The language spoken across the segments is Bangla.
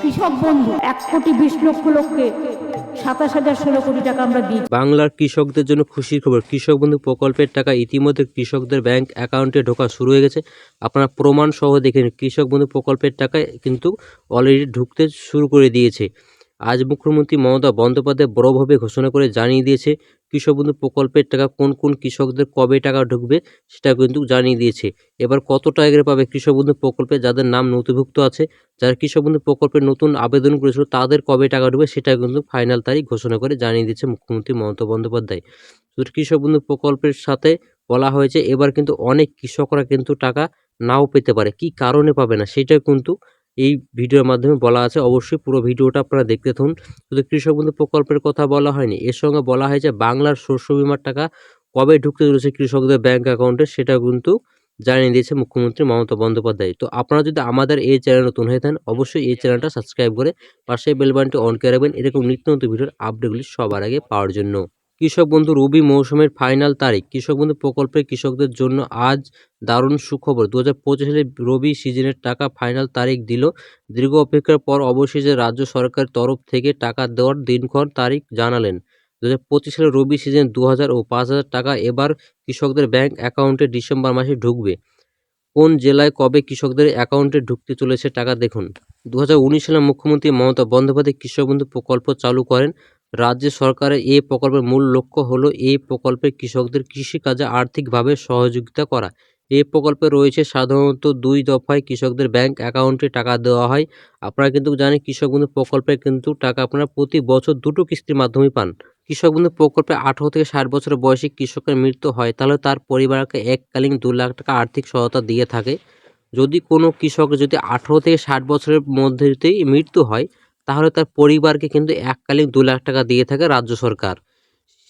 কৃষক বন্ধু, এক কোটি বিশ লক্ষ লোককে সাতাশ হাজার ষোলো কোটি টাকা আমরা দিই বাংলার কৃষকদের জন্য খুশির খবর, কৃষক বন্ধু প্রকল্পের টাকা ইতিমধ্যে কৃষকদের ব্যাংক অ্যাকাউন্টে ঢোকা শুরু হয়ে গেছে। আপনারা প্রমাণ সহ দেখে কৃষক বন্ধু প্রকল্পের টাকা কিন্তু অলরেডি ঢুকতে শুরু করে দিয়েছে। আজ মুখ্যমন্ত্রী মমতা বন্দ্যোপাধ্যায় বড়ভাবে ঘোষণা করে জানিয়ে দিয়েছে, কৃষক বন্ধু প্রকল্পের টাকা কোন কোন কৃষকদের কবে টাকা ঢুকবে সেটা কিন্তু জানিয়ে দিয়েছে। এবার কত টাকা পাবে কৃষক বন্ধু প্রকল্পে? যাদের নাম নথিভুক্ত আছে, যারা কৃষক বন্ধু প্রকল্পের নতুন আবেদন করেছিল, তাদের কবে টাকা ঢুকবে সেটা কিন্তু ফাইনাল তারিখ ঘোষণা করে জানিয়ে দিয়েছে মুখ্যমন্ত্রী মমতা বন্দ্যোপাধ্যায়। কৃষক বন্ধু প্রকল্পের সাথে বলা হয়েছে, এবার কিন্তু অনেক কৃষকরা কিন্তু টাকা নাও পেতে পারে, কি কারণে পাবে না সেটা কিন্তু এই ভিডিওর মাধ্যমে বলা আছে। অবশ্যই পুরো ভিডিওটা আপনারা দেখতে থাকুন। শুধু কৃষক বন্ধু প্রকল্পের কথা বলা হয়নি, এর সঙ্গে বলা হয়েছে বাংলার শস্য বিমার টাকা কবে ঢুকতে চলেছে কৃষকদের ব্যাংক অ্যাকাউন্টে, সেটা কিন্তু জানিয়ে দিয়েছে মুখ্যমন্ত্রী মমতা বন্দ্যোপাধ্যায়। তো আপনারা যদি আমাদের এই চ্যানেল নতুন হয়ে থাকেন, অবশ্যই এই চ্যানেলটা সাবস্ক্রাইব করে পাশে বেলবানটি অন করে রাখবেন। এরকম নিত্য নতুন ভিডিওর আপডেটগুলি সবার আগে পাওয়ার জন্য। কৃষক বন্ধু রবি মৌসুমের ফাইনাল তারিখ। কৃষক বন্ধু প্রকল্পে কৃষকদের জন্য আজ দারুণ সুখবর। দু হাজার পঁচিশ সালে রবি সিজনের টাকা ফাইনাল তারিখ দিল। দীর্ঘ অপেক্ষার পর অবশেষে রাজ্য সরকারের তরফ থেকে টাকা দেওয়ার দিনক্ষণ তারিখ জানালেন। দু হাজার পঁচিশ সালে রবি সিজন দু হাজার ও পাঁচ হাজার টাকা এবার কৃষকদের ব্যাংক অ্যাকাউন্টে ডিসেম্বর মাসে ঢুকবে। কোন জেলায় কবে কৃষকদের অ্যাকাউন্টে ঢুকতে চলেছে টাকা দেখুন। দু হাজার উনিশ সালে মুখ্যমন্ত্রী মমতা বন্দ্যোপাধ্যায় কৃষক বন্ধু প্রকল্প চালু করেন। রাজ্য সরকারের এই প্রকল্পের মূল লক্ষ্য হলো এই প্রকল্পে কৃষকদের কৃষিকাজে আর্থিকভাবে সহযোগিতা করা। এই প্রকল্পে রয়েছে সাধারণত দুই দফায় কৃষকদের ব্যাংক অ্যাকাউন্টে টাকা দেওয়া হয়। আপনারা কিন্তু জানেন কৃষক বন্ধু প্রকল্পে কিন্তু টাকা আপনারা প্রতি বছর দুটো কিস্তির মাধ্যমে পান। কৃষক বন্ধু প্রকল্পে আঠারো থেকে ষাট বছর বয়সী কৃষকের মৃত্যু হয়, তাহলে তার পরিবারকে এককালীন দু লাখ টাকা আর্থিক সহায়তা দিয়ে থাকে। যদি কোনো কৃষক যদি আঠারো থেকে ষাট বছরের মধ্যেতেই মৃত্যু হয় তাহলে তার পরিবারকে কিন্তু এককালীন দু লাখ টাকা দিয়ে থাকে রাজ্য সরকার।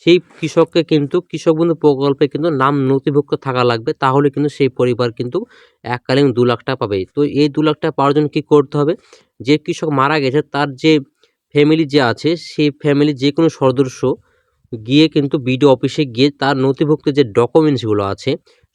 সেই কৃষককে কিন্তু, কৃষক বন্ধু প্রকল্পে কিন্তু নাম নথিভুক্ত থাকা লাগবে, তাহলে কিন্তু সেই পরিবার কিন্তু এককালীন দু লাখ টাকা পাবে। তো এই দু লাখ টাকা পাওয়ার জন্য কী করতে হবে? যে কৃষক মারা গেছে, তার যে ফ্যামিলি যে আছে, সেই ফ্যামিলির যে কোনো সদস্য গিয়ে কিন্তু বিডিও অফিসে গিয়ে তার নথিভুক্ত যে ডকুমেন্টসগুলো আছে,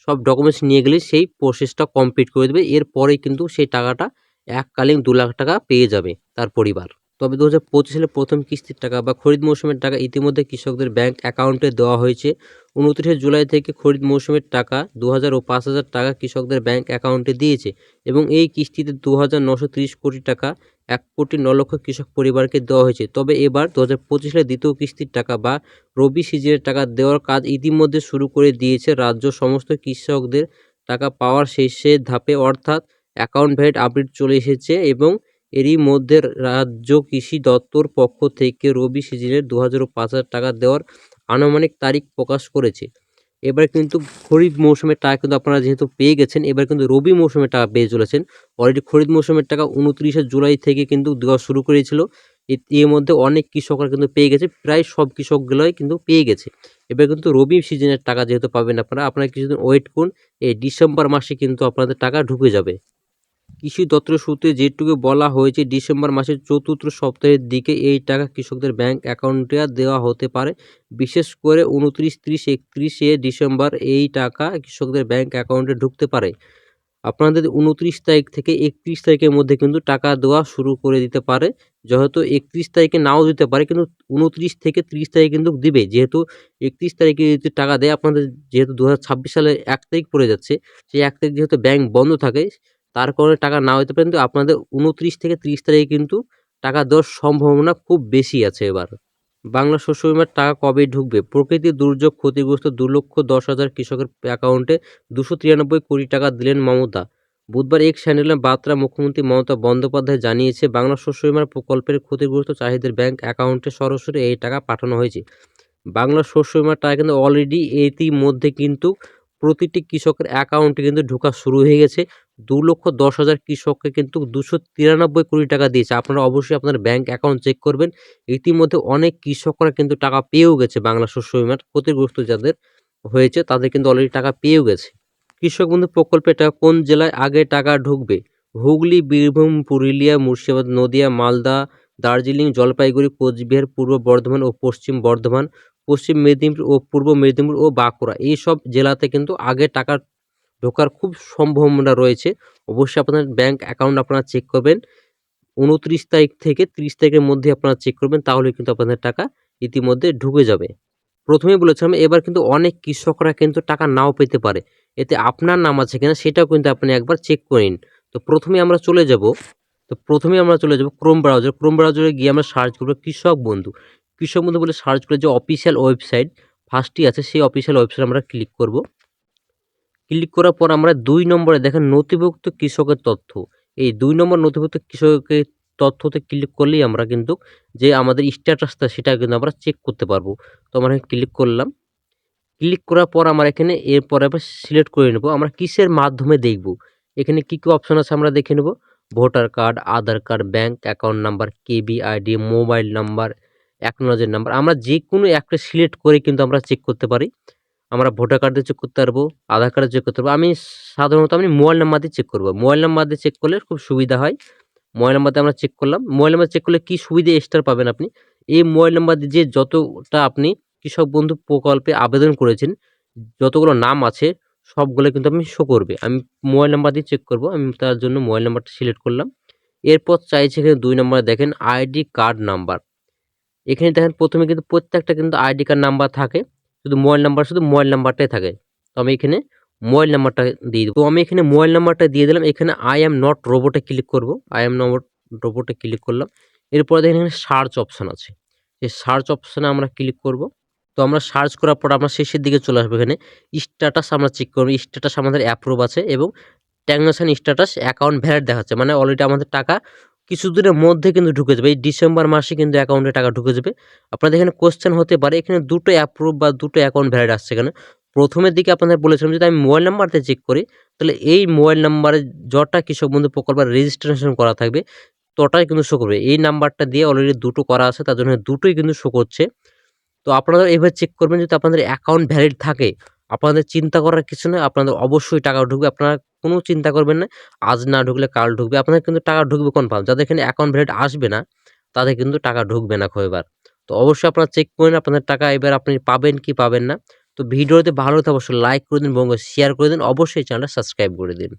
সব ডকুমেন্টস নিয়ে গেলে সেই প্রসেসটা কমপ্লিট করে দেবে। এরপরেই কিন্তু সেই টাকাটা এককালীন দু লাখ টাকা পেয়ে যাবে তার পরিবার। তবে দু হাজার পঁচিশ প্রথম কিস্তির টাকা বা খরিদ মৌসুমের টাকা ইতিমধ্যে কৃষকদের ব্যাংক অ্যাকাউন্টে দেওয়া হয়েছে। উনত্রিশে জুলাই থেকে খরিদ মৌসুমের টাকা দু হাজার ও পাঁচ হাজার টাকা কৃষকদের ব্যাংক অ্যাকাউন্টে দিয়েছে এবং এই কিস্তিতে দু হাজার নশো তিরিশ কোটি টাকা, এক কোটি ন লক্ষ কৃষক পরিবারকে দেওয়া হয়েছে। তবে এবার দু হাজার পঁচিশ দ্বিতীয় কিস্তির টাকা বা রবি সিজনের টাকা দেওয়ার কাজ ইতিমধ্যে শুরু করে দিয়েছে রাজ্য সমস্ত কৃষকদের টাকা পাওয়ার শেষের ধাপে। অর্থাৎ অ্যাকাউন্ট ভ্যাট আপডেট চলে এসেছে এবং এরই মধ্যে রাজ্য কৃষি দপ্তর পক্ষ থেকে রবি সিজনের দু হাজার পাঁচ হাজার টাকা দেওয়ার আনুমানিক তারিখ প্রকাশ করেছে। এবার কিন্তু খরিফ মৌসুমের টাকা কিন্তু আপনারা যেহেতু পেয়ে গেছেন, এবার কিন্তু রবি মৌসুমের টাকা পেয়ে চলেছেন। অলরেডি খরিফ মৌসুমের টাকা উনত্রিশে জুলাই থেকে কিন্তু দেওয়া শুরু করেছিল। এর মধ্যে অনেক কৃষকরা কিন্তু পেয়ে গেছে, প্রায় সব কৃষকগুলোই কিন্তু পেয়ে গেছে। এবার কিন্তু রবি সিজনের টাকা যেহেতু পাবেন আপনারা আপনারা কিছুদিন ওয়েট করুন, এই ডিসেম্বর মাসে কিন্তু আপনাদের টাকা ঢুকে যাবে। কৃষি দপ্তর সূত্রে যেটুকু বলা হয়েছে, ডিসেম্বর মাসের চতুর্থ সপ্তাহের দিকে এই টাকা কৃষকদের ব্যাংক অ্যাকাউন্টে দেওয়া হতে পারে। বিশেষ করে উনত্রিশ, ত্রিশ, একত্রিশে ডিসেম্বর এই টাকা কৃষকদের ব্যাংক অ্যাকাউন্টে ঢুকতে পারে। আপনাদের উনত্রিশ তারিখ থেকে একত্রিশ তারিখের মধ্যে কিন্তু টাকা দেওয়া শুরু করে দিতে পারে। যেহেতু একত্রিশ তারিখে নাও দিতে পারে, কিন্তু উনত্রিশ থেকে ত্রিশ তারিখ কিন্তু দিবে। যেহেতু একত্রিশ তারিখে যদি টাকা দেয়, আপনাদের যেহেতু দু হাজার ছাব্বিশ সালে এক তারিখ পড়ে যাচ্ছে, সেই এক তারিখ যেহেতু ব্যাংক বন্ধ থাকে তার কারণে টাকা না হতে পারে কিন্তু আপনাদের উনত্রিশ থেকে ত্রিশ তারিখে কিন্তু টাকা দেওয়ার সম্ভাবনা খুব বেশি আছে এবার। বাংলা শস্য বিমার টাকা কবে ঢুকবে? প্রকৃতির দুর্যোগ, ক্ষতিগ্রস্ত দু লক্ষ দশ হাজার কৃষকের অ্যাকাউন্টে দুশো তিরানব্বই কোটি টাকা দিলেন মমতা। বুধবার এক চ্যানেলে বার্তা মুখ্যমন্ত্রী মমতা বন্দ্যোপাধ্যায় জানিয়েছে, বাংলা শস্য বিমার প্রকল্পের ক্ষতিগ্রস্ত চাহিদার ব্যাংক অ্যাকাউন্টে সরাসরি এই টাকা পাঠানো হয়েছে। বাংলা শস্য বিমার টাকা কিন্তু অলরেডি মধ্যে কিন্তু প্রতিটি কৃষকের অ্যাকাউন্টে কিন্তু ঢোকা শুরু হয়ে গেছে। দু লক্ষ দশ হাজার কৃষককে কিন্তু দুশো তিরানব্বই কোটি টাকা দিয়েছে। আপনারা অবশ্যই আপনার ব্যাংক অ্যাকাউন্ট চেক করবেন। ইতিমধ্যে অনেক কৃষকরা কিন্তু টাকা পেয়েও গেছে বাংলা শস্য বিমার। ক্ষতিগ্রস্ত যাদের হয়েছে, তাদের কিন্তু অলরেডি টাকা পেয়েও গেছে। কৃষক বন্ধু প্রকল্পে টাকা কোন জেলায় আগে টাকা ঢুকবে? হুগলি, বীরভূম, পুরুলিয়া, মুর্শিদাবাদ, নদিয়া, মালদা, দার্জিলিং, জলপাইগুড়ি, কোচবিহার, পূর্ব বর্ধমান ও পশ্চিম বর্ধমান, পশ্চিম মেদিনীপুর ও পূর্ব মেদিনীপুর ও বাঁকুড়া। এই সব জেলাতে কিন্তু আগে টাকা ঢোকার খুব সম্ভাবনা রয়েছে। অবশ্যই আপনার ব্যাংক অ্যাকাউন্ট আপনারা চেক করবেন। উনত্রিশ তারিখ থেকে তিরিশ তারিখের মধ্যে আপনারা চেক করবেন, তাহলে কিন্তু আপনাদের টাকা ইতিমধ্যে ঢুকে যাবে। প্রথমেই বলেছিলাম, এবার কিন্তু অনেক কৃষকরা কিন্তু টাকা নাও পেতে পারে। এতে আপনার নাম আছে কিনা সেটাও কিন্তু আপনি একবার চেক করে তো প্রথমে আমরা চলে যাব, তো প্রথমে আমরা চলে যাব ক্রোম ব্রাউজার ক্রোম ব্রাউজারে গিয়ে আমরা সার্চ করব কৃষক বন্ধু। কৃষক বন্ধু বলে সার্চ করে যে অফিসিয়াল ওয়েবসাইট ফার্স্টই আছে, সেই অফিসিয়াল ওয়েবসাইট আমরা ক্লিক করব। ক্লিক করার পর আমরা দুই নম্বরে দেখেন নথিভুক্ত কৃষকের তথ্য। এই দুই নম্বর নথিভুক্ত কৃষকের তথ্যতে ক্লিক করলেই আমরা কিন্তু যে আমাদের স্ট্যাটাসটা সেটা কিন্তু আমরা চেক করতে পারব। তো আমরা ক্লিক করলাম। ক্লিক করার পর আমরা এখানে এরপর আবার সিলেক্ট করে নেব। আমরা কিসের মাধ্যমে দেখব? এখানে কি কী অপশন আছে আমরা দেখে নেব? Voter card, Aadhaar card bank account number কেবি আইডি মোবাইল নাম্বার অ্যাকনোলজের নাম্বার আমরা যে কোনো একটা সিলেক্ট করে কিন্তু আমরা চেক করতে পারি। আমরা ভোটার কার্ড দিয়ে চেক করতে পারব, আধার কার্ডে চেক করতে পারব। আমি সাধারণত আমি মোবাইল নাম্বার দিয়ে চেক করব। মোবাইল নাম্বার দিয়ে চেক করলে খুব সুবিধা হয়। মোবাইল নাম্বার দিয়ে আমরা চেক করলাম। মোবাইল নাম্বার চেক করলে কী সুবিধা এক্সট্রা পাবেন আপনি? এই মোবাইল নাম্বার দিয়ে যে যতটা আপনি কৃষক বন্ধু প্রকল্পে আবেদন করেছেন, যতগুলো নাম আছে, সবগুলো কিন্তু আপনি শো করবে। আমি মোবাইল নাম্বার দিয়ে চেক করব। আমি তার জন্য মোবাইল নাম্বারটা সিলেক্ট করলাম। এরপর চাইছে এখানে দুই নম্বরে দেখেন আইডি কার্ড নাম্বার এখানে দেখেন প্রথমে কিন্তু প্রত্যেকটা কিন্তু আইডি কার্ড নাম্বার থাকে। শুধু মোবাইল নাম্বার, শুধু মোবাইল নাম্বারটাই থাকে। তো আমি এখানে মোবাইল নাম্বারটা দিয়ে দেবো। তো আমি এখানে মোবাইল নাম্বারটা দিয়ে দিলাম। এখানে আই এম নট রোবটে ক্লিক করব। আই এম নট রোবটে ক্লিক করলাম। এরপরে দেখেন এখানে সার্চ অপশান আছে। এই সার্চ অপশানে আমরা ক্লিক করব। তো আমরা সার্চ করার পর আমরা শেষের দিকে চলে আসব এখানে। স্ট্যাটাস আমরা চেক করব। স্ট্যাটাস আমাদের অ্যাপ্রুভ আছে এবং ট্রানজাকশন স্ট্যাটাস অ্যাকাউন্ট ভ্যালিড দেখাচ্ছে। মানে অলরেডি আমাদের টাকা কিছুদিনের মধ্যে কিন্তু ঢুকে যাবে। এই ডিসেম্বর মাসে কিন্তু অ্যাকাউন্টে টাকা ঢুকে যাবে। আপনাদের এখানে কোশ্চেন হতে পারে, এখানে দুটো অ্যাপ্রুভ বা দুটো অ্যাকাউন্ট ভ্যালিড আসছে এখানে। প্রথমের দিকে আপনাদের বলেছিলাম যদি আমি মোবাইল নাম্বারতে চেক করি, তাহলে এই মোবাইল নাম্বারে যটা কৃষক বন্ধু প্রকল্পের রেজিস্ট্রেশন করা থাকবে, তটাই কিন্তু শো করবে। এই নাম্বারটা দিয়ে অলরেডি দুটো করা আছে, তার জন্য দুটোই কিন্তু শো করছে। তো আপনারা এইভাবে চেক করবেন যদি আপনাদের অ্যাকাউন্ট ভ্যালিড থাকে। আপনাদের চিন্তা করার কিছু নয় আপনাদের অবশ্যই টাকা ঢুকবে, আপনারা কোনো চিন্তা করবেন না, আজ না ঢুকলে কাল ঢুকবে, আপনাদের কিন্তু টাকা ঢুকবে কনফার্ম যাদের এখানে অ্যাকাউন্ট ভ্যালিড আসবে না, তাদের কিন্তু টাকা ঢুকবে না এবার। তো অবশ্যই আপনারা চেক করেন আপনাদের টাকা এবার আপনি পাবেন কি পাবেন না। তো ভিডিওতে ভালো হতে অবশ্যই লাইক করে দিন এবং শেয়ার করে দিন, অবশ্যই চ্যানেলটা সাবস্ক্রাইব করে দিন।